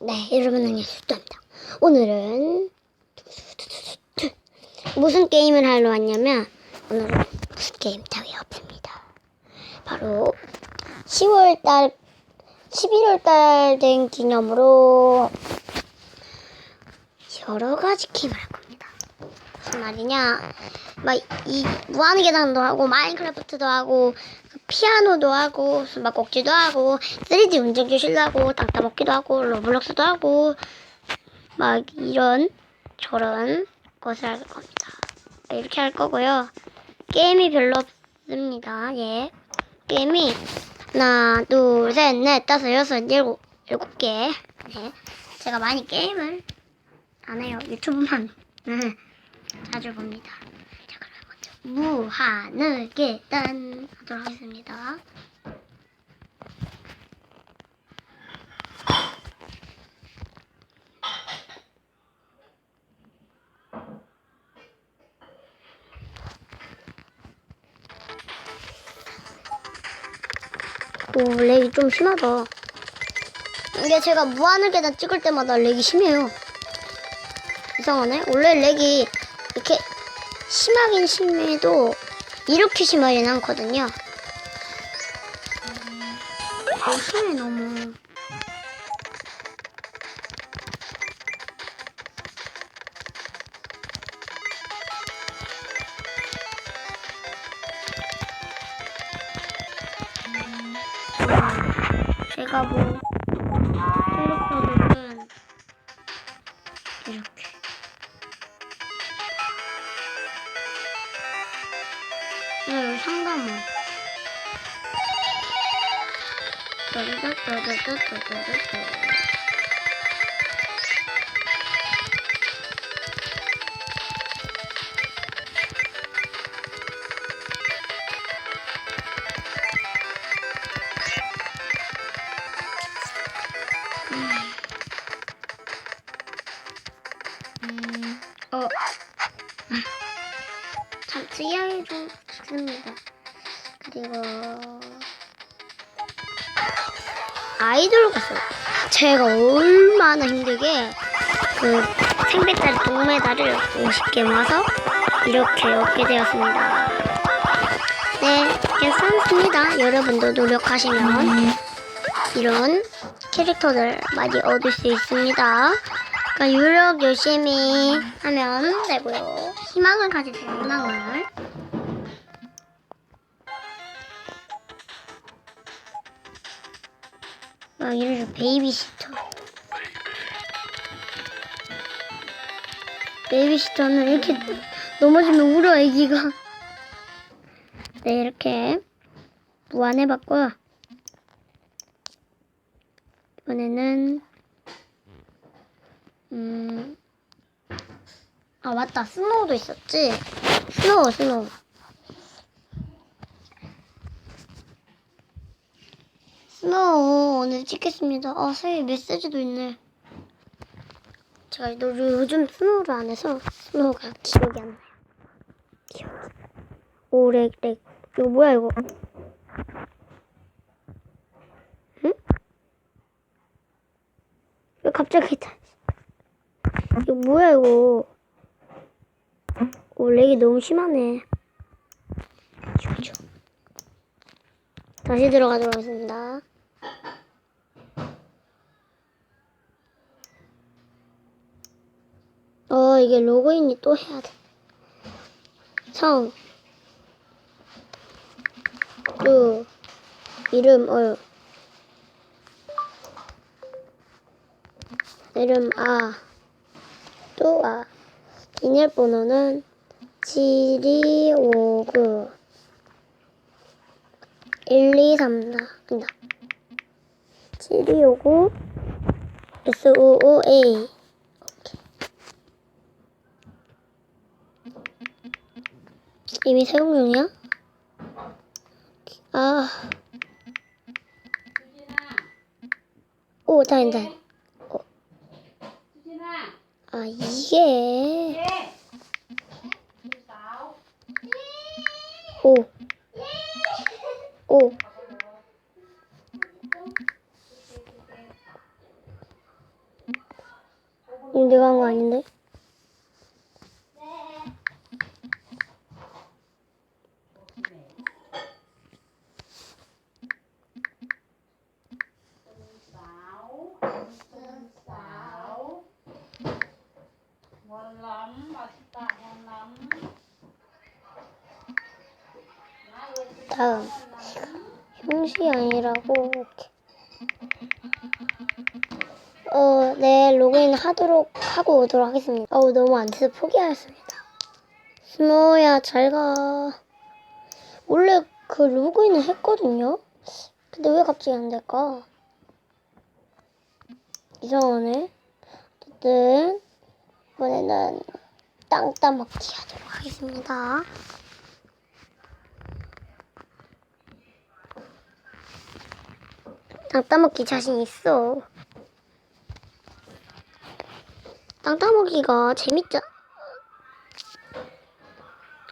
네, 여러분 안녕하십니까. 오늘은 무슨 게임을 하러 왔냐면 오늘은 무슨 게임 타기 없습니다. 바로 10월달 11월달 된 기념으로 여러 가지 게임을 할 겁니다. 무슨 말이냐? 막 이 무한 계단도 하고 마인크래프트도 하고 그 피아노도 하고 숨바꼭질도 하고 3D 운전교실도 하고 땅 따먹기도 하고 로블록스도 하고 막 이런 저런 것을 할 겁니다. 이렇게 할 거고요. 게임이 별로 없습니다. 예. 게임이 하나, 둘, 셋, 넷, 다섯, 여섯, 일곱, 일곱 개. 네. 제가 많이 게임을 안 해요. 유튜브만 네. 자주 봅니다. 자, 그럼 먼저 무한을 계단 하도록 하겠습니다. 오, 렉이 좀 심하다. 이게 제가 무한을 계단 찍을 때마다 렉이 심해요. 이상하네. 원래 렉이 이렇게 심하긴 심해도 이렇게 심하진 않거든요. 어, 심해 너무. 네, 상담원 따다다다다다다다다. 어. 참 특이하게 좀 죽습니다. 그리고 아이돌 가수. 제가 얼마나 힘들게 그 생배달 동메달을 50개 모아서 이렇게 얻게 되었습니다. 네, 괜찮습니다. 여러분도 노력하시면 이런 캐릭터들 많이 얻을 수 있습니다. 그러니까 유력 열심히 하면 되고요. 희망을 가지세요. 희망을. 막 이런 베이비시터. 베이비시터는 이렇게 넘어지면 울어 애기가. 네 이렇게 무한해봤고요. 이번에는 음. 아, 맞다. 스노우도 있었지? 스노우, 스노우. 스노우 오늘 찍겠습니다. 아, 새 메시지도 있네. 제가 요- 요즘 스노우를 안 해서 스노우가 기억이 안 나요. 기억이. 오, 렉, 렉. 이거 뭐야, 이거? 응? 왜 갑자기 다. 이거 뭐야 이거 오 렉이 너무 심하네 다시 들어가도록 하겠습니다 어 이게 로그인이 또 해야 돼. 성, 주, 이름, 어, 이름, 아, 또, 아, 비밀번호는 7259 1234 아니다 7259 SOOA 이미 사용 중이야? 아. 오, 다행이다. 어. 아, 이게. 오. 오. 이거 내가 한 거 아닌데? ngon lắm 맛있다 ngon lắm 다음 형식이 아니라고 이렇게. 어, 네 로그인 하도록 하고 오도록 하겠습니다. 어우 너무 안 돼서 포기하였습니다. 스모야 잘 가. 원래 그 로그인을 했거든요. 근데 왜 갑자기 안 될까? 이상하네. 어쨌든 이번에는 땅 따먹기 하도록 하겠습니다. 땅 따먹기 자신 있어. 땅 따먹기가 재밌잖아.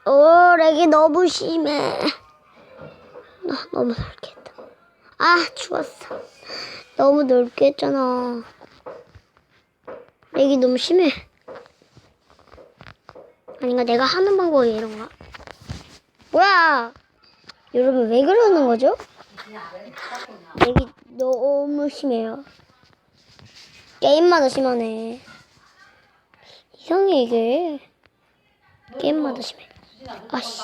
오, 렉이 너무 심해. 나 너무 넓게 했다. 아, 죽었어. 너무 넓게 했잖아. 렉이 너무 심해. 아닌가, 내가 하는 방법이 이런가? 뭐야! 여러분, 왜 그러는 거죠? 렉이 너무 심해요. 게임마다 심하네. 이상해, 이게. 게임마다 심해. 아씨.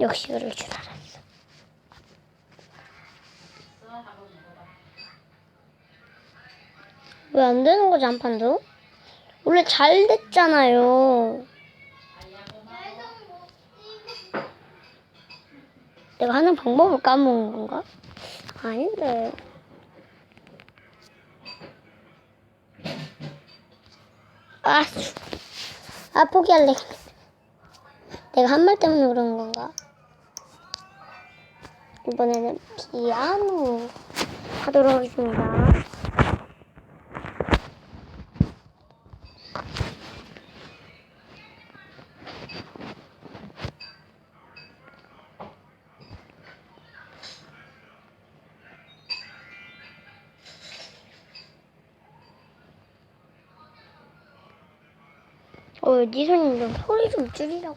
역시 그럴 줄 알았어. 왜 안 되는 거지, 한 판도? 원래 잘 됐잖아요. 내가 하는 방법을 까먹은 건가? 아닌데. 아, 수- 아 포기할래. 내가 한 말 때문에 그런 건가? 이번에는 피아노 하도록 하겠습니다. 어, 니 손님 좀 소리 좀 줄이라고.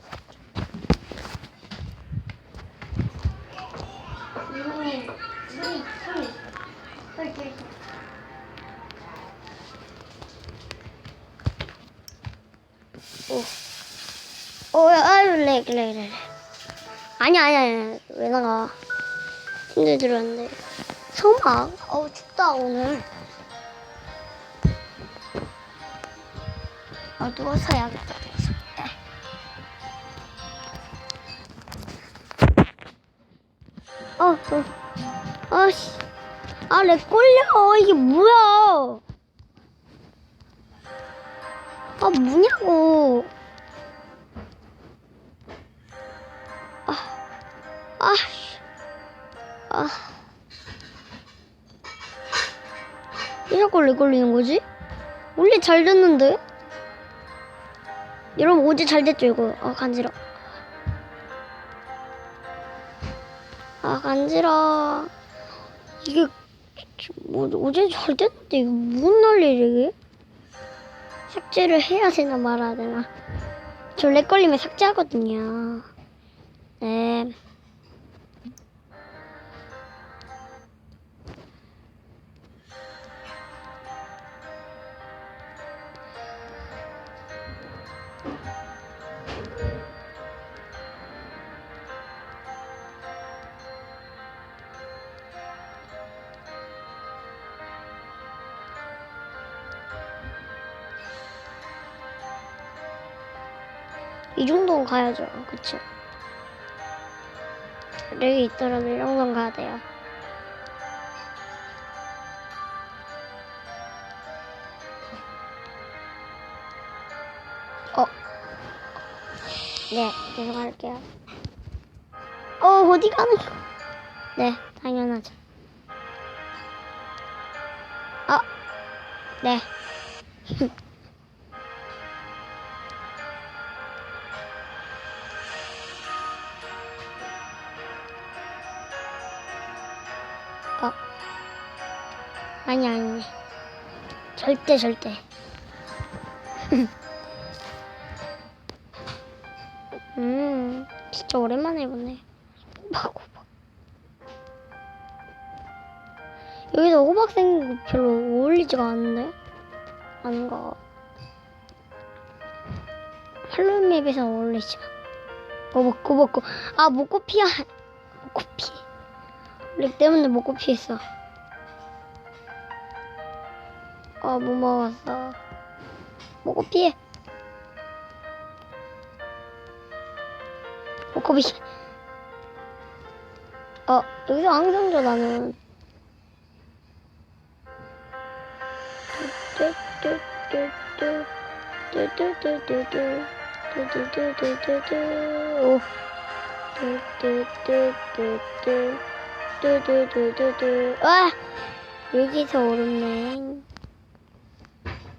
오. 어, 아유, 렉, 렉, 렉. 렉. 아니야, 아니야, 아니야. 왜 나가? 침대 들었는데. 설마? 어우, 춥다, 오늘. 어, 누워서 해야겠다. 어, 어, 아 씨, 아, 렉 걸려. 이게 뭐야? 아, 뭐냐고. 아, 아, 씨. 아. 왜 자꾸 렉 걸리는 거지? 원래 잘 됐는데? 여러분 어제 잘 됐죠 이거. 아 간지러. 아 간지러. 이게 뭐 어제 잘 됐는데 이거 무슨 난리 이게? 삭제를 해야 되나 말아야 되나. 저 렉 걸리면 삭제하거든요. 네 이 정도는 가야죠. 그쵸? 렉이 있더라도 이 정도는 가야 돼요. 네, 계속 할게요. 어, 어디 가는 거? 네, 당연하죠. 어, 네. 어. 아니, 아니. 절대, 절대. 진짜 오랜만에 해보네. 호박, 호박. 여기서 호박 생긴 거 별로 어울리지가 않는데? 아닌가. 할로윈 맵에서 어울리지만. 어, 먹고, 먹고. 아, 먹고 피야. 먹고 피. 렉 때문에 먹고 피 했어. 아, 못 먹었어. 먹고 피 해. 먹고 피. 어, 여기서 항상저 나는. 오. 아! 여기서 오르네.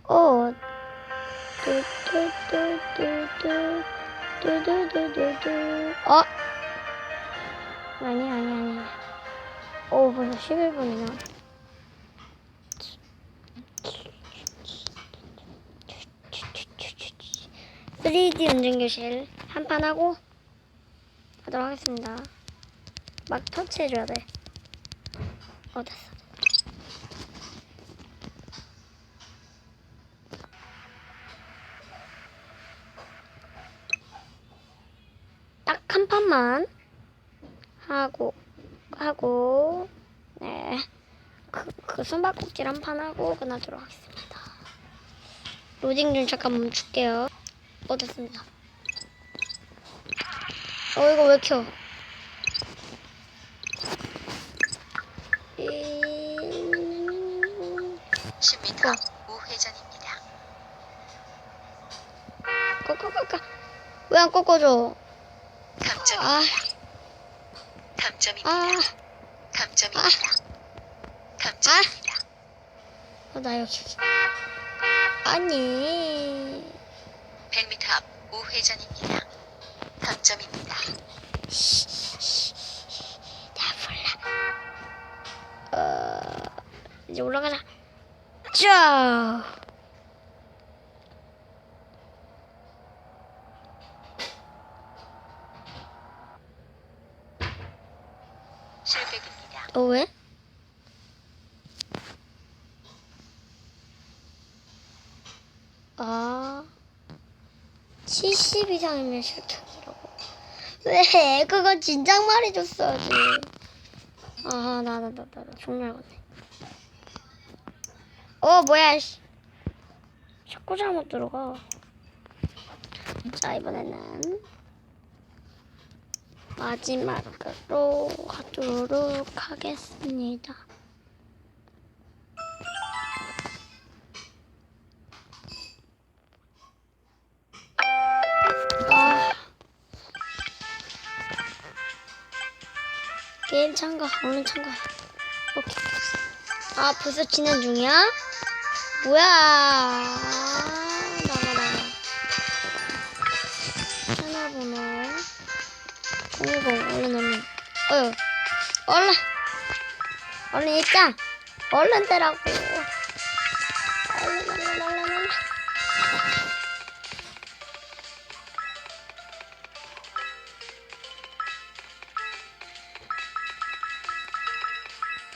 어. 뚜뚜뚜뚜뚜. 어? 아니, 아니, 아니. 오, 벌써 11분이나. 쓰 d 운전교실 한판 하고 하도록 하겠습니다. 막 터치해줘야 돼. 어, 됐어. 판만 하고 하고 네. 그, 그 숨바꼭질 한 판 하고 끝나도록 하겠습니다. 로딩 좀 잠깐 멈출게요. 어, 됐습니다. 어, 이거 왜 켜? 이... 10m 우회전입니다. 꺾어 꺾어. 왜 안 꺾어줘? 감점입니다. 아, 감점입니다. 아, 감점입니다. 감점입니다. 어, 나 여기. 아니. 100m 앞 우회전입니다. 감점입니다. 나 몰라. 어, 이제 올라가자. 자. 실백입니다. 너 왜? 아, 70 이상이면 실격이라고. 왜? 그거 진작 말해줬어야지. 아, 나, 나, 나, 나, 나, 정말 알겠네. 어, 뭐야, 씨. 자꾸 잘못 들어가. 자, 이번에는 마지막으로 하도록 하겠습니다. 아. 게임 참가, 얼른 참가해. 오케이. 아, 벌써 진행 중이야? 뭐야. 나가, 나가. 전화번호. 공공, 얼른, 얼른. 어, 얼른. 얼른 입장. 얼른 되라고. 얼른, 얼른, 얼른, 얼른.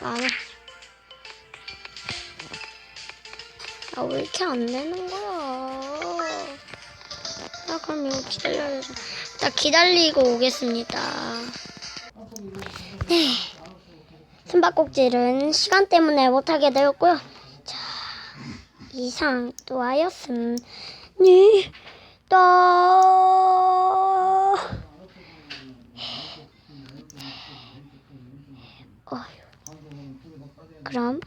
안 해. 아, 왜 이렇게 안 되는 그럼 이거 기다려야 돼. 나 기다리고 오겠습니다. 네. 숨바꼭질은 시간 때문에 못하게 되었고요. 자, 이상 또 하였습니다. 어휴. 그럼